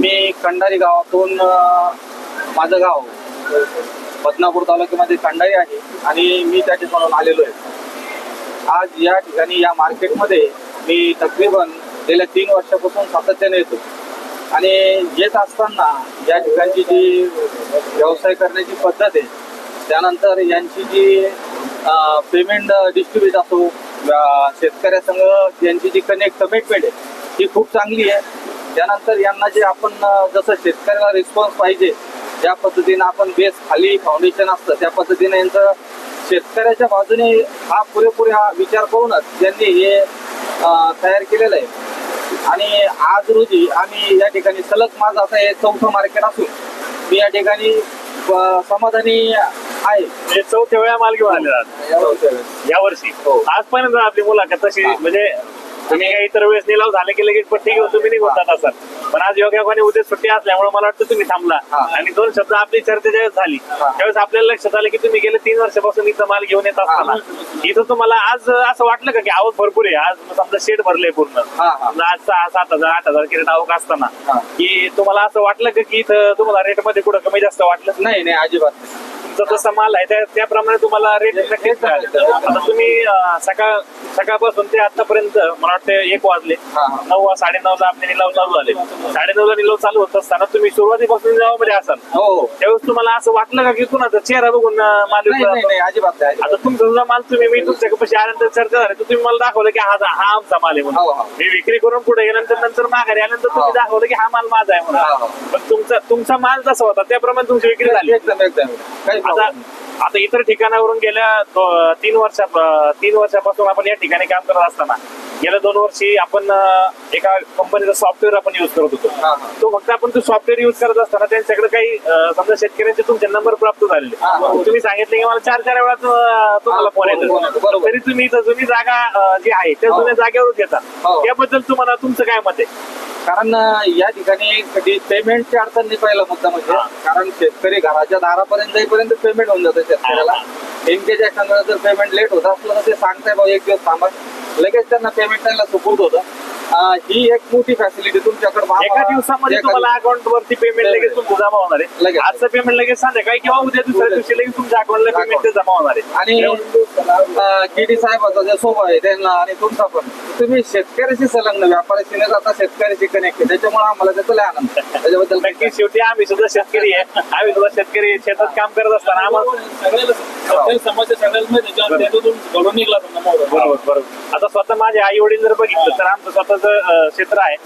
मी खंडारी गावातून माझं गाव बदनापूर तालुक्यामध्ये खंडारी आहे आणि मी त्या ठिकाणून आलेलो आहे. आज या ठिकाणी या मार्केटमध्ये मी तकरीबन गेल्या तीन वर्षापासून सातत्याने येतो. आणि येत असताना या ठिकाणची जी व्यवसाय करण्याची पद्धत आहे त्यानंतर यांची जी पेमेंट डिस्ट्रीब्यूट असो शेतकऱ्यासंग यांची जी कनेक्ट कमिटमेंट आहे ती खूप चांगली आहे. त्यानंतर यांना जे आपण जसं शेतकऱ्याला रिस्पॉन्स पाहिजे ज्या पद्धतीनं आपण बेस खाली फाउंडेशन असतं त्या पद्धतीने यांचं शेतकऱ्याच्या बाजूने हा पुरेपूर हा विचार करूनच त्यांनी हे तयार केलेलं आहे. आणि आज रोजी आम्ही या ठिकाणी सलग माझं असं हे चौथं मार्केट असून मी या ठिकाणी समाधानी आहे म्हणजे चौथ्या वेळा माल घेऊन आले आहात या वर्षी हो. आजपर्यंत आपली मुलाखत तशी. म्हणजे तुम्ही काही इतर वेळेस निलाव झाले की लगेच पट्टी घेऊन तुम्ही निघून जात असाल पण आज योगायोगाने उद्या सुट्टी असल्यामुळे मला वाटतं तुम्ही थांबला हा. आणि दोन शब्द आपली चर्चा ज्यावेळेस झाली. त्यावेळेस आपल्याला लक्षात आलं की तुम्ही गेले तीन वर्षापासून इथं माल घेऊन येत असताना इथं तुम्हाला आज असं वाटलं का की आवक भरपूर आहे आज समजा शेड भरले पूर्ण हा, हा. समजा आज सहा सात हजार आठ हजार किती आवक असताना हा. की तुम्हाला असं वाटलं का की इथं तुम्हाला रेटमध्ये कुठं कमी जास्त वाटलं नाही नाही अजिबात नाही. तुमचा जसा माल आहे त्या- त्याप्रमाणे तुम्हाला रेट नक्कीच मिळाले आता तुम्ही सकाळ सकाळपासून ते आतापर्यंत मला वाटतं एक वाजले. नऊ साडे नऊ ला आपले निलाव चालू झाले साडे नऊ ला निलाव चालू होत असताना तुम्ही सुरुवातीपासून निलावामध्ये असाल हो हो. त्यावेळेस तुम्हाला असं वाटलं का की कुणाचा चेहरा बघून माल अजिबात आता. तुमचा जो माल तुम्ही मी तुमच्या कपाशी आल्यानंतर चर्चा झाली तर तुम्ही मला दाखवलं की हा हा आमचा माल आहे म्हणून हो. मी विक्री करून पुढे गेल्यानंतर नंतर माघारी आल्यानंतर तुम्ही. दाखवलं की हा माल माझा आहे म्हणून. पण तुमचा तुमचा माल जसा होता त्याप्रमाणे तुमची विक्री झाली एकदम एकदम काही आता आता इतर ठिकाणावरून गेल्या तीन वर्षा तीन वर्षापासून आपण या ठिकाणी काम करत असताना गेल्या दोन वर्षी आपण एका कंपनीचं सॉफ्टवेअर आपण युज करत होतो. तो फक्त आपण तो सॉफ्टवेअर युज करत असताना त्यांच्याकडे काही समजा शेतकऱ्यांचे तुमचे नंबर प्राप्त झालेले. तुम्ही सांगितले की मला चार चार वेळा तुम्हाला फोन येतो. तरी तुम्ही जुनी जागा जी आहे त्या हो. जुन्या जागेवरच घेता. हो. त्याबद्दल तुम्हाला तुमचं काय मत आहे? कारण या ठिकाणी कधी पेमेंटची अडचण नाही पहिला मुद्दा म्हणजे कारण शेतकरी घराच्या दारापर्यंत जाईपर्यंत पेमेंट होऊन जातं शेतकऱ्याला. एखाद्या जर पेमेंट लेट होत असलं तर ते सांगताय भाऊ एक दिवस थांबा. लगेच त्यांना पेमेंट त्यांना सुपूर्द होतं. ही एक मोठी फॅसिलिटी तुमच्याकडे एका दिवसामध्ये तुम्हाला अकाउंट वरती पेमेंट लगेच तुमचं जमा होणार आहे लगेच. आजचं पेमेंट लगेच संध्याकाळी किंवा उद्या दुसऱ्या. दिवशी लगेच तुमच्या अकाउंटला पेमेंट जमा होणार आहे आणि केडी साहेबाचा जे सोबा आहे त्यांना आणि तुमचा पण तुम्ही शेतकऱ्याशी संलग्न व्यापाऱ्याशी न जाता शेतकऱ्याशी कनेक्ट आहे त्याच्यामुळे आम्हाला त्याचा लय आनंद आहे. त्याच्याबद्दल नक्की शेवटी आम्ही सुद्धा शेतकरी आहे आम्ही सुद्धा शेतकरी शेतात काम करत असताना आम्हाला समाजाच्या सगळ्याला घडून निघला. बरोबर बरोबर आता स्वतः माझे आई वडील जर बघितलं तर आमचं स्वतःच क्षेत्र आहे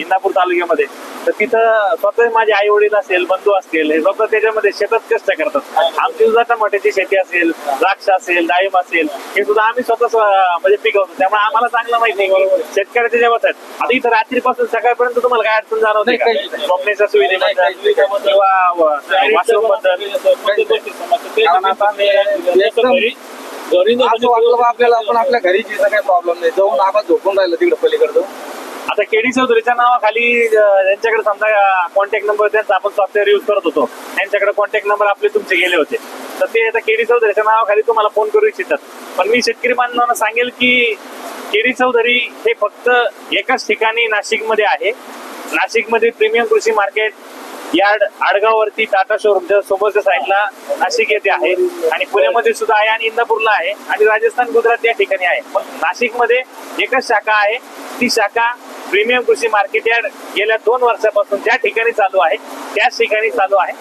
इंदापूर तालुक्यामध्ये. तर तिथं स्वतः माझे आई वडील असेल बंधू असतील हे स्वतः त्याच्यामध्ये शेतात कष्ट करतात. आमची सुद्धा टमाट्याची शेती असेल द्राक्ष असेल डाळिंब असेल हे सुद्धा आम्ही स्वतः स्व- म्हणजे पिकवतो. त्यामुळे आम्हाला चांगलं माहिती आहे. की शेतकऱ्याच्या जेवणात आहेत. आता इथं रात्रीपासून सकाळपर्यंत तुम्हाला काय अडचण जाणवते नाही, का? नाही. झोपण्याच्या सुविधेबद्दल किंवा वॉशरूम घरी न असं वाटलं बा आपल्याला आपण आपल्या घरी जिथं काही प्रॉब्लेम नाही. जाऊन आपण झोपून राहिलं तिकडे पलीकडे आता केडी चौधरीच्या नावाखाली अं, त्यांच्याकडे समजा कॉन्टॅक्ट नंबर त्यांचा आपण सॉफ्टवेअर युज करत होतो. त्यांच्याकडे कॉन्टॅक्ट नंबर आपले तुमचे गेले होते. तर ते आता केडी चौधरीच्या नावाखाली तुम्हाला फोन करू इच्छितात. पण मी शेतकरी बांधवांना सांगेल की केडी चौधरी हे फक्त एकाच ठिकाणी नाशिकमध्ये आहे. नाशिकमध्ये प्रीमियम कृषी मार्केट यार्ड आडगाववरती टाटा शोरूमच्या समोरच्या साईडला नाशिक येथे आहे. आणि पुण्यामध्ये सुद्धा आहे आणि इंदापूरला आहे. आणि राजस्थान गुजरात या ठिकाणी आहे. पण नाशिकमध्ये एकच शाखा आहे. ती शाखा प्रीमियम कृषी मार्केट यार्ड गेल्या दोन वर्षापासून ज्या ठिकाणी चालू आहे त्याच ठिकाणी चालू आहे.